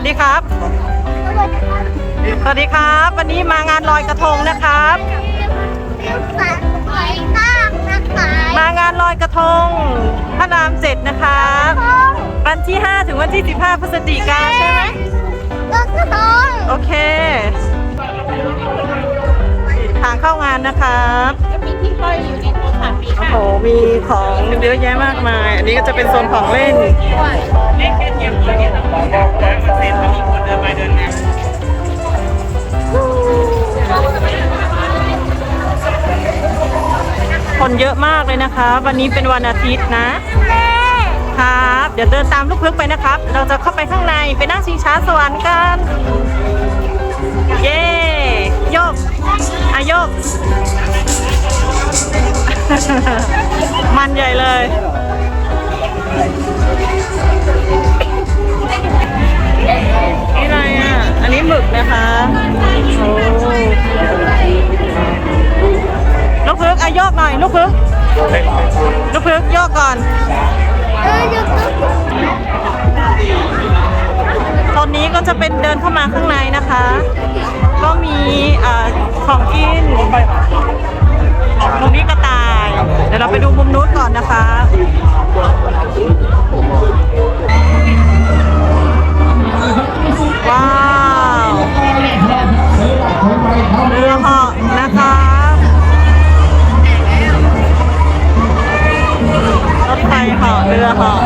สวัสดีครับ วันนี้มางานลอยกระทงนะครับสวยมากนะคะมางานลอยกระทงพระรามเจ็ดนะครับวันที่ 5 ถึงวันที่ 15พฤศจิกาใช่ไหมก็คือทองโอเค ทางเข้างานนะครับก็มีที่ห้อยอยู่ในโทรศัพท์มีโอ้โหมีของเยอะแยะมากมาย อันนี้ก็จะเป็นโซนของเล่น คนเยอะมากเลยนะคะวันนี้เป็นวันอาทิตย์นะครับ เดี๋ยวเดินตามลูกเพึกไปนะครับ เราจะเข้าไปข้างในไปนั่งชิงช้าสวรรค์กันเย้โยกอายก มันใหญ่เลย ลูกพึกโยกก่อนเออเดี๋ยกตอนนี้ก็จะเป็นเดินเข้ามาข้างในนะคะ ก็มีอของกินมุมนี้กระต่าย เดี๋ยวเราไปดูมุมนู้นก่อนนะคะ เหาะ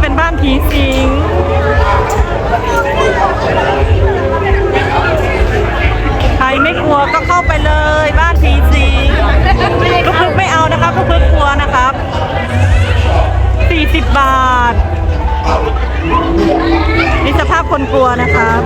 เป็นบ้านผีสิงใครไม่กลัวก็เข้าไปเลยบ้านผีสิงลูกพึกไม่เอานะครับลูกพึกกลัวนะครับ40 บาทนี่สภาพคนกลัวนะครับ